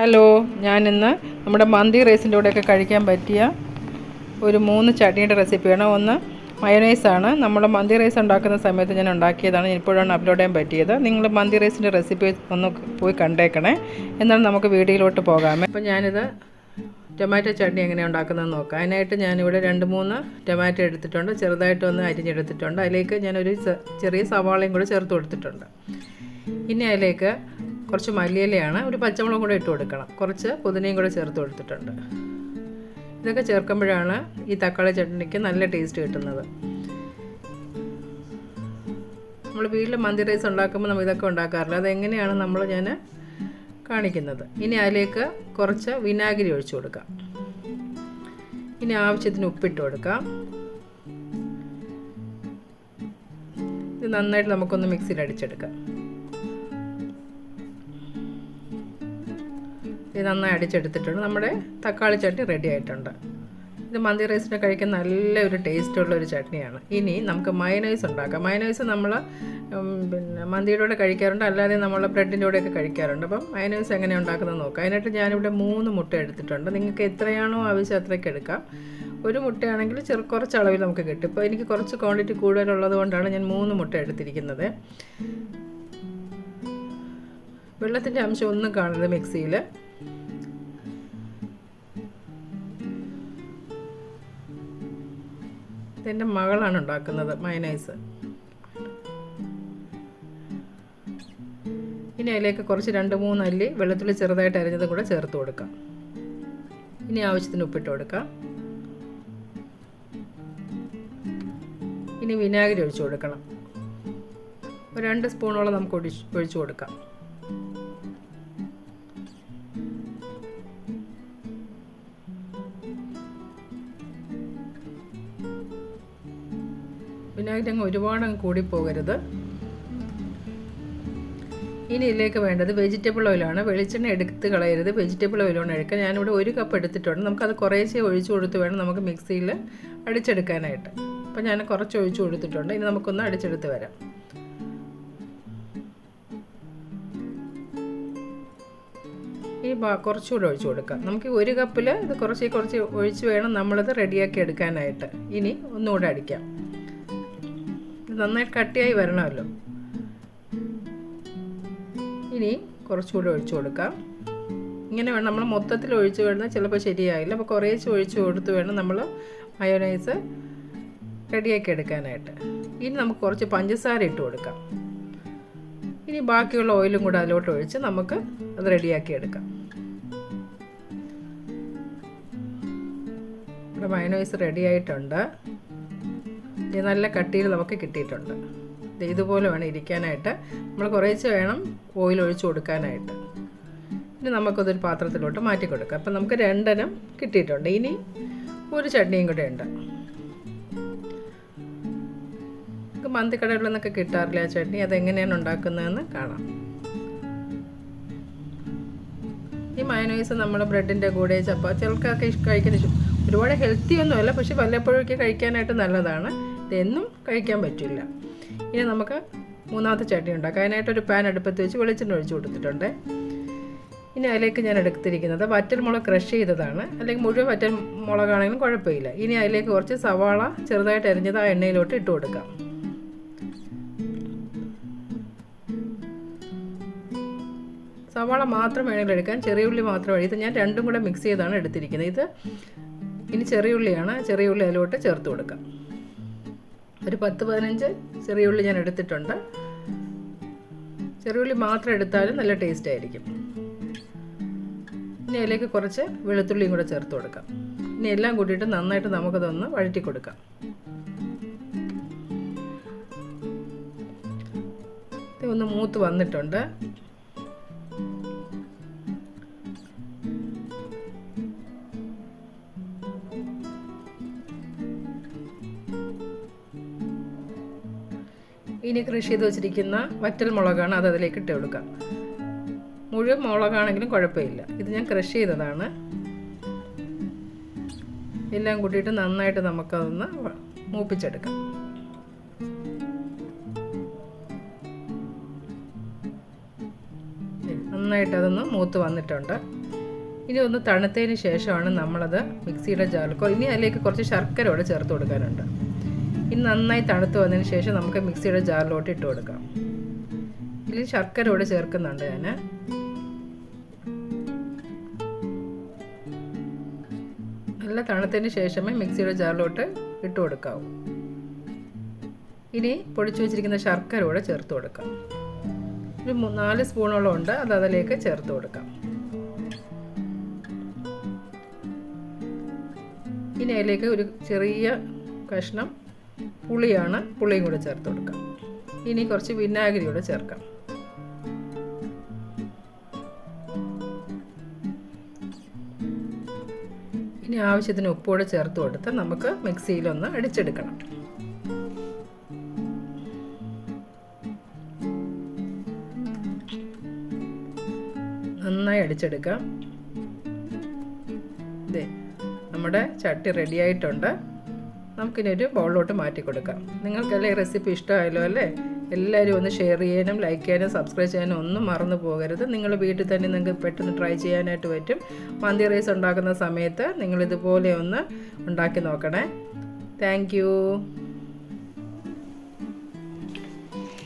Hello ഞാനിന്ന് നമ്മുടെ മന്തി റൈസിന്റെ കൂടെയൊക്കെ കഴിക്കാൻ പറ്റിയ ഒരു മൂന്ന് ചട്നിയുടെ റെസിപ്പിയാണ്. ഒന്ന് മയനൈസാണ്. നമ്മൾ മന്തി റൈസ് ഉണ്ടാക്കുന്ന സമയത്ത് ഞാൻ ഉണ്ടാക്കിയതാണ്. ഇപ്പോഴാണ് അപ്ലോഡ് ചെയ്യാൻ പറ്റിയത്. നിങ്ങൾ മന്തി റൈസിന്റെ റെസിപ്പി ഒന്ന് പോയി കണ്ടേക്കണേ. എന്നാൽ നമുക്ക് വീഡിയോയിലോട്ട് പോകാമേ. അപ്പോൾ ഞാനിത് ടൊമാറ്റോ ചട്നി എങ്ങനെ ഉണ്ടാക്കുന്നതെന്ന് നോക്കാം. അതിനായിട്ട് ഞാനിവിടെ രണ്ട് മൂന്ന് ടൊമാറ്റോ എടുത്തിട്ടുണ്ട്. ചെറുതായിട്ടൊന്ന് അരിഞ്ഞെടുത്തിട്ടുണ്ട്. അതിലേക്ക് ഞാനൊരു ചെറിയ സവാളയും കൂടെ ചേർത്ത് കൊടുത്തിട്ടുണ്ട്. ഇനി അതിലേക്ക് കുറച്ച് മല്ലിയിലയാണ് ഒരു പച്ചമുളകും കൂടെ ഇട്ട് കൊടുക്കണം. കുറച്ച് പുതിനയും കൂടെ ചേർത്ത് കൊടുത്തിട്ടുണ്ട്. ഇതൊക്കെ ചേർക്കുമ്പോഴാണ് ഈ തക്കാളി ചട്നിക്ക് നല്ല ടേസ്റ്റ് കിട്ടുന്നത്. നമ്മൾ വീട്ടിൽ മന്തി റൈസ് ഉണ്ടാക്കുമ്പോൾ നമ്മൾ ഇതൊക്കെ ഉണ്ടാക്കാറില്ല. അതെങ്ങനെയാണ് നമ്മൾ ഞാൻ കാണിക്കുന്നത്. ഇനി അതിലേക്ക് കുറച്ച് വിനാഗിരി ഒഴിച്ചു കൊടുക്കാം. ഇനി ആവശ്യത്തിന് ഉപ്പിട്ട് കൊടുക്കാം. ഇത് നന്നായിട്ട് നമുക്കൊന്ന് മിക്സിയിൽ അടിച്ചെടുക്കാം. ഇത് നന്നായി അടിച്ചെടുത്തിട്ടുണ്ട്. നമ്മുടെ തക്കാളി ചട്ടി റെഡി ആയിട്ടുണ്ട്. ഇത് മന്തി റൈസിന് കഴിക്കാൻ നല്ലൊരു ടേസ്റ്റുള്ള ഒരു ചട്നിയാണ്. ഇനി നമുക്ക് മയനൈസ് ഉണ്ടാക്കാം. മയനൈസ് നമ്മൾ പിന്നെ മന്തിയുടെ കൂടെ കഴിക്കാറുണ്ട്. അല്ലാതെ നമ്മൾ ബ്രെഡിന്റെ കൂടെയൊക്കെ കഴിക്കാറുണ്ട്. അപ്പം മയനൈസ് എങ്ങനെ ഉണ്ടാക്കുന്നത് നോക്കാം. അതിനായിട്ട് ഞാനിവിടെ മൂന്ന് മുട്ട എടുത്തിട്ടുണ്ട്. നിങ്ങൾക്ക് എത്രയാണോ ആവശ്യം അത്രയ്ക്ക് എടുക്കാം. ഒരു മുട്ടയാണെങ്കിൽ ചെറു കുറച്ച് അളവിൽ നമുക്ക് കിട്ടും. ഇപ്പോൾ എനിക്ക് കുറച്ച് ക്വാണ്ടിറ്റി കൂടുതലുള്ളത് കൊണ്ടാണ് ഞാൻ മൂന്ന് മുട്ട എടുത്തിരിക്കുന്നത്. വെള്ളത്തിന്റെ അംശം ഒന്നും കാണരുത് മിക്സിയിൽ ഇതെന്റെ മകളാണ് ഉണ്ടാക്കുന്നത് മയനൈസ്. ഇനി അതിലേക്ക് കുറച്ച് രണ്ട് മൂന്ന് അല്ലി വെള്ളത്തിൽ ചെറുതായിട്ട് അരിഞ്ഞതും കൂടെ ചേർത്ത് കൊടുക്കാം. ഇനി ആവശ്യത്തിന് ഉപ്പിട്ട് കൊടുക്കാം. ഇനി വിനാഗിരി ഒഴിച്ചു കൊടുക്കണം. ഒരു രണ്ട് സ്പൂണോളം നമുക്ക് ഒഴിച്ച് ഒഴിച്ചു കൊടുക്കാം. വിനാഗിരി ഒരുപാട് അങ്ങ് കൂടിപ്പോകരുത്. ഇനി ഇതിലേക്ക് വേണ്ടത് വെജിറ്റബിൾ ഓയിലാണ് വെളിച്ചെണ്ണ എടുത്ത് കളയരുത്. വെജിറ്റബിൾ ഓയിലാണ് എടുക്കുക. ഞാനിവിടെ ഒരു കപ്പ് എടുത്തിട്ടുണ്ട്. നമുക്കത് കുറേശ്ശെ ഒഴിച്ചു കൊടുത്ത് വേണം നമുക്ക് മിക്സിയിൽ അടിച്ചെടുക്കാനായിട്ട്. അപ്പോൾ ഞാൻ കുറച്ച് ഒഴിച്ചു കൊടുത്തിട്ടുണ്ട്. ഇനി നമുക്കൊന്ന് അടിച്ചെടുത്ത് വരാം. ഈ കുറച്ചുകൂടെ ഒഴിച്ചു കൊടുക്കാം. നമുക്ക് ഒരു കപ്പിൽ ഇത് കുറച്ച് കുറച്ച് ഒഴിച്ച് വേണം നമ്മളത് റെഡിയാക്കി എടുക്കാനായിട്ട്. ഇനി ഒന്നുകൂടെ അടിക്കാം. നന്നായിട്ട് കട്ടിയായി വരണമല്ലോ. ഇനി കുറച്ചുകൂടി ഒഴിച്ചു കൊടുക്കാം. ഇങ്ങനെ വേണം നമ്മൾ മൊത്തത്തിൽ ഒഴിച്ച് വേണം ചിലപ്പോൾ ശരിയായില്ല. അപ്പോൾ കുറേശ്ശെ ഒഴിച്ച് കൊടുത്ത് വേണം നമ്മൾ മയോനൈസ് റെഡിയാക്കി എടുക്കാനായിട്ട്. ഇനി നമുക്ക് കുറച്ച് പഞ്ചസാര ഇട്ട് കൊടുക്കാം. ഇനി ബാക്കിയുള്ള ഓയിലും കൂടെ അതിലോട്ട് ഒഴിച്ച് നമുക്ക് അത് റെഡിയാക്കി എടുക്കാം. ഇവിടെ മയനൈസ് റെഡി ആയിട്ടുണ്ട് നല്ല കട്ടിയിൽ നമുക്ക് കിട്ടിയിട്ടുണ്ട്. ഇതുപോലെ വേണം ഇരിക്കാനായിട്ട്. നമ്മൾ കുറേശ്ശെ വേണം ഓയിൽ ഒഴിച്ചു കൊടുക്കാനായിട്ട്. ഇനി നമുക്കതൊരു പാത്രത്തിലോട്ട് മാറ്റി കൊടുക്കാം. അപ്പം നമുക്ക് രണ്ടെണ്ണം കിട്ടിയിട്ടുണ്ട്. ഇനി ഒരു ചട്നിയും കൂടെ ഉണ്ട്. നമുക്ക് മന്തിക്കടകളിൽ നിന്നൊക്കെ കിട്ടാറില്ല ആ ചട്നി? അതെങ്ങനെയാണ് ഉണ്ടാക്കുന്നതെന്ന് കാണാം. ഈ മയനൈസ് നമ്മൾ ബ്രെഡിന്റെ കൂടെ ചപ്പാത്തി കഴിക്കുന്ന ഒരുപാട് ഹെൽത്തി ഒന്നുമല്ല പക്ഷെ വല്ലപ്പോഴൊക്കെ കഴിക്കാനായിട്ട് നല്ലതാണ്. ഇതെന്നും കഴിക്കാൻ പറ്റില്ല. ഇനി നമുക്ക് മൂന്നാമത്തെ ചട്നി ഉണ്ടാക്കാം. അതിനായിട്ടൊരു പാൻ അടുപ്പത്ത് വെച്ച് വെളിച്ചെണ്ണ ഒഴിച്ച് കൊടുത്തിട്ടുണ്ട്. ഇനി അതിലേക്ക് ഞാൻ എടുത്തിരിക്കുന്നത് വറ്റൽമുളക് ക്രഷ് ചെയ്തതാണ്. അല്ലെങ്കിൽ മുഴുവൻ വറ്റൽ മുളകാണെങ്കിലും കുഴപ്പമില്ല. ഇനി അതിലേക്ക് കുറച്ച് സവാള ചെറുതായിട്ട് അരിഞ്ഞത് ആ എണ്ണയിലോട്ട് ഇട്ട് കൊടുക്കാം. സവാള മാത്രം വേണമെങ്കിൽ എടുക്കാൻ ചെറിയ ഉള്ളി മാത്രം ഇത് ഞാൻ രണ്ടും കൂടെ മിക്സ് ചെയ്താണ് എടുത്തിരിക്കുന്നത്. ഇത് ഇനി ചെറിയ ഉള്ളിയാണ്. ചെറിയ ഉള്ളി അതിലോട്ട് ചേർത്ത് കൊടുക്കാം. ഒരു പത്ത് പതിനഞ്ച് ചെറിയ ഉള്ളി ഞാൻ എടുത്തിട്ടുണ്ട്. ചെറിയ ഉള്ളി മാത്രം എടുത്താലും നല്ല ടേസ്റ്റ് ആയിരിക്കും. ഇനി അതിലേക്ക് കുറച്ച് വെളുത്തുള്ളിയും കൂടെ ചേർത്ത് കൊടുക്കാം. ഇനി എല്ലാം കൂട്ടിയിട്ട് നന്നായിട്ട് നമുക്കതൊന്ന് വഴറ്റി കൊടുക്കാം. ഒന്ന് മൂത്ത് വന്നിട്ടുണ്ട്. ഇനി കൃഷി ചെയ്ത് വെച്ചിരിക്കുന്ന വറ്റൽ മുളകാണ് അത് അതിലേക്ക് ഇട്ട് കൊടുക്കാം. മുഴുവൻ മുളകാണെങ്കിലും കുഴപ്പമില്ല. ഇത് ഞാൻ കൃഷി ചെയ്തതാണ്. എല്ലാം കൂട്ടിയിട്ട് നന്നായിട്ട് നമുക്കതൊന്ന് മൂപ്പിച്ചെടുക്കാം. നന്നായിട്ട് അതൊന്ന് മൂത്ത് വന്നിട്ടുണ്ട്. ഇനി ഒന്ന് തണുത്തതിന് ശേഷമാണ് നമ്മളത് മിക്സിയുടെ ജാലക്കോ ഇനി അതിലേക്ക് കുറച്ച് ശർക്കര കൂടെ ചേർത്ത് കൊടുക്കാനുണ്ട്. ഇനി നന്നായി തണുത്ത് വന്നതിന് ശേഷം നമുക്ക് മിക്സിയുടെ ജാറിലോട്ട് ഇട്ട് കൊടുക്കാം. ഇതിൽ ശർക്കര കൂടെ ചേർക്കുന്നുണ്ട് ഞാൻ നല്ല തണുത്തതിന് ശേഷമേ മിക്സിയുടെ ജാറിലോട്ട് ഇട്ട് കൊടുക്കാവൂ. ഇനി പൊടിച്ചു വെച്ചിരിക്കുന്ന ശർക്കര കൂടെ ചേർത്ത് കൊടുക്കാം. ഒരു നാല് സ്പൂണോളം ഉണ്ട് അത് അതിലേക്ക് ചേർത്ത് കൊടുക്കാം. ഇനി അതിലേക്ക് ഒരു ചെറിയ കഷ്ണം പുളിയാണ് പുളിയും കൂടെ ചേർത്ത് കൊടുക്കാം. ഇനി കുറച്ച് വിനാഗിരി കൂടെ ചേർക്കാം. ഇനി ആവശ്യത്തിന് ഉപ്പുകൂടെ ചേർത്ത് കൊടുത്ത് നമുക്ക് മിക്സിയിലൊന്ന് അടിച്ചെടുക്കണം. നന്നായി അടിച്ചെടുക്കാം. നമ്മുടെ ചട്ടി റെഡി ആയിട്ടുണ്ട്. നമുക്കിനി ഒരു ബൗളിലോട്ട് മാറ്റി കൊടുക്കാം. നിങ്ങൾക്കല്ലേ ഈ റെസിപ്പി ഇഷ്ടമായല്ലോ അല്ലേ? എല്ലാവരും ഒന്ന് ഷെയർ ചെയ്യാനും ലൈക്ക് ചെയ്യാനും സബ്സ്ക്രൈബ് ചെയ്യാനും ഒന്നും മറന്നു പോകരുത്. നിങ്ങൾ വീട്ടിൽ തന്നെ നിങ്ങൾക്ക് പെട്ടെന്ന് ട്രൈ ചെയ്യാനായിട്ട് പറ്റും. മന്തി റൈസ് ഉണ്ടാക്കുന്ന സമയത്ത് നിങ്ങൾ ഇതുപോലെ ഒന്ന് ഉണ്ടാക്കി നോക്കണേ. താങ്ക്